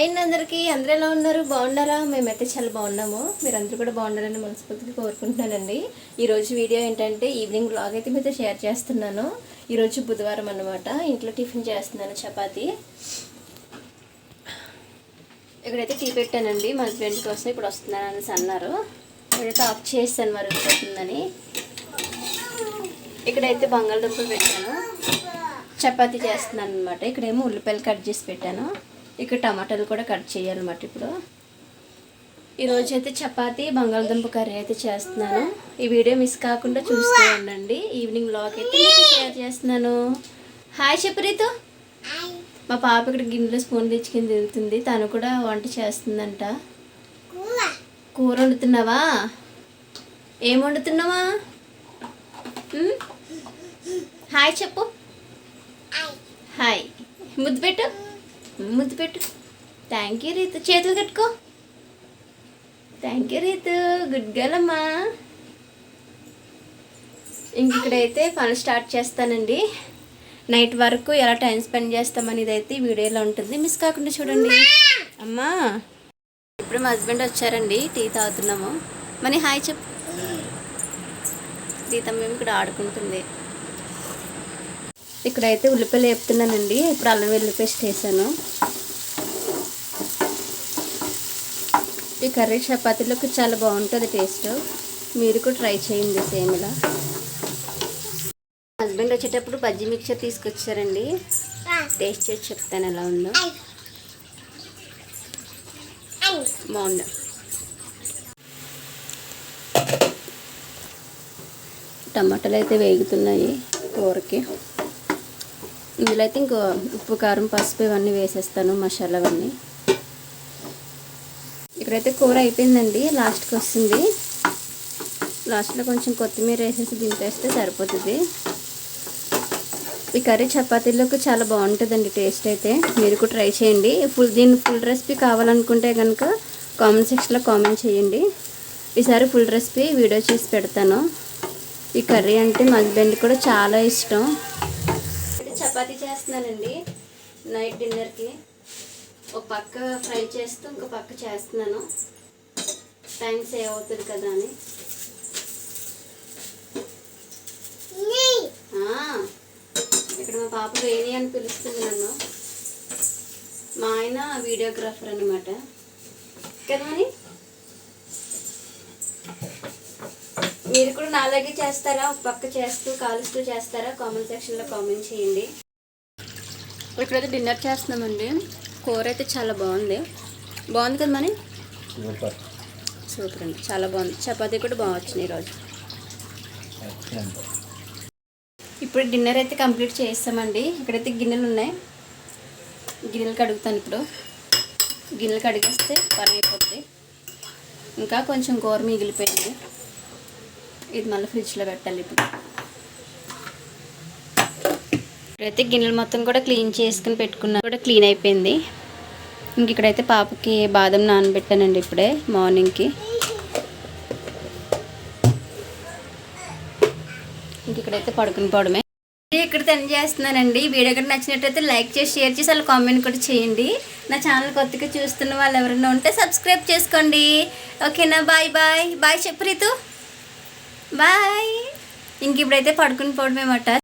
అయిన అందరికీ అందరూ ఎలా ఉన్నారు? బాగున్నారా? మేమైతే చాలా బాగున్నాము. మీరందరూ కూడా బాగుండాలని మనస్ఫూర్తిగా కోరుకుంటున్నానండి. ఈరోజు వీడియో ఏంటంటే ఈవినింగ్ బ్లాగ్ అయితే మీతో షేర్ చేస్తున్నాను. ఈరోజు బుధవారం అన్నమాట. ఇంట్లో టిఫిన్ చేస్తున్నాను చపాతీ. ఇక్కడైతే టీ పెట్టానండి. మా హస్బెండ్ కోసం ఇప్పుడు వస్తున్నాను అనేసి అన్నారు. ఇక్కడైతే ఆఫ్ చేస్తాను మరి వస్తుందని ఇక్కడైతే బంగాళదుంపలు పెట్టాను. చపాతీ చేస్తున్నాను అనమాట ఇక్కడేమో ఉల్లిపాయలు కట్ చేసి పెట్టాను. ఇక్కడ టమాటాలు కూడా కట్ చేయాలన్నమాట ఇప్పుడు. ఈరోజు అయితే చపాతీ బంగాళదుంప కర్రీ అయితే చేస్తున్నాను. ఈ వీడియో మిస్ కాకుండా చూస్తూ ఉండండి. ఈవినింగ్ బ్లాగ్ అయితే మీకు షేర్ చేస్తున్నాను. హాయ్ చెప్పు రీతు మా పాప ఇక్కడ గిన్నెలో స్పూన్ తెచ్చుకుని తిరుగుతుంది తను కూడా వంట చేస్తుందంట. కూర వండుతున్నావా? ఏం వండుతున్నావా? హాయ్ చెప్పు. హాయ్. ముద్దు పెట్టు. ముద్దు పెట్టు. థ్యాంక్ యూ రీతు చేతులు కట్టుకో. Thank you Ritu good girl అమ్మా. ఇంకక్కడైతే పని స్టార్ట్ చేస్తానండి. నైట్ వరకు ఎలా టైం స్పెండ్ చేస్తామనేది అయితే ఈ వీడియోలో ఉంటుంది. మిస్ కాకుండా చూడండి. అమ్మా. ఇప్పుడు మా హస్బెండ్ వచ్చారండి. టీ తాగుతున్నాము. మనీ హాయ్ చెప్పు. సీతమ్మ మేము ఇక్కడ ఆడుకుంటుంది. ఇక్కడైతే ఉల్లిపాయలు వేపుతున్నానండి. ఇప్పుడు అల్లం వెల్లుల్లి పేస్ట్ వేసాను. ఈ కర్రీ చపాతీలోకి చాలా బాగుంటుంది టేస్ట్. మీరు కూడా ట్రై చేయండి సేమ్ ఇలా హస్బెండ్ వచ్చేటప్పుడు బజ్జీ మిక్చర్ తీసుకొచ్చారండి. టేస్ట్ చేసి చెప్తాను ఎలా ఉందో. బాగుంది. టమాటాలు అయితే వేగుతున్నాయి కూరకి. ఇందులో అయితే ఇంకో ఉప్పు కారం పసుపు ఇవన్నీ వేసేస్తాను మసాలా అవన్నీ. ఇక్కడైతే కూర అయిపోయిందండి లాస్ట్కి వస్తుంది. లాస్ట్లో కొంచెం కొత్తిమీర వేసేసి దింపేస్తే సరిపోతుంది. ఈ కర్రీ చపాతీలోకి చాలా బాగుంటుందండి టేస్ట్ అయితే. మీరు కూడా ట్రై చేయండి. ఫుల్ దీని ఫుల్ రెసిపీ కావాలనుకుంటే కనుక కామెంట్ సెక్షన్లో కామెంట్ చేయండి. ఈసారి ఫుల్ రెసిపీ వీడియో చేసి పెడతాను. ఈ కర్రీ అంటే మా హస్బెండ్ కూడా చాలా ఇష్టం. చపాతీ చేస్తున్నానండి నైట్ డిన్నర్కి. ఒక పక్క ఫ్రై చేస్తూ ఇంకో పక్క చేస్తున్నాను. టైం సేవ్ అవుతుంది కదా అని. ఇక్కడ మా పాప వేణి అని పిలుస్తుంది నన్ను. మా ఆయన వీడియోగ్రాఫర్ అనమాట కదా అని మీరు కూడా నాలాగే చేస్తారా? ఒక పక్క చేస్తూ కాలుస్తూ చేస్తారా? కామెంట్ సెక్షన్లో కామెంట్ చేయండి. ఇక్కడైతే డిన్నర్ చేస్తున్నామండి. కూర అయితే చాలా బాగుంది. బాగుంది కదా మరి? సూపర్. సూపర్ అండి. చాలా బాగుంది. చపాతీ కూడా బాగా ఈరోజు. ఇప్పుడు డిన్నర్ అయితే కంప్లీట్ చేస్తామండి ఇక్కడైతే గిన్నెలు ఉన్నాయి. గిన్నెలు కడుగుతాను ఇప్పుడు. గిన్నెలు కడిగేస్తే పని అయిపోద్ది. ఇంకా కొంచెం కూర మిగిలిపోయింది. ఇది మళ్ళీ ఫ్రిడ్జ్లో పెట్టాలి ఇప్పుడు. ఇక్కడైతే గిన్నెలు మొత్తం కూడా క్లీన్ చేసుకుని పెట్టుకున్నా కూడా క్లీన్ అయిపోయింది. ఇంక ఇక్కడైతే పాపకి బాదం నానబెట్టానండి ఇప్పుడే మార్నింగ్కి. ఇంక ఇక్కడైతే పడుకుని పోవడమే. ఇక్కడ తను చేస్తున్నానండి. వీడియో కూడా నచ్చినట్టయితే లైక్ చేసి షేర్ చేసి అలా కామెంట్ కూడా చేయండి. నా ఛానల్ కొత్తగా చూస్తున్న వాళ్ళు ఎవరైనా ఉంటే సబ్స్క్రైబ్ చేసుకోండి. ఓకేనా? Bye bye. బాయ్ చెప్పు రీతు. బాయ్. ఇంక ఇప్పుడైతే పడుకుని పోవడమేమాట.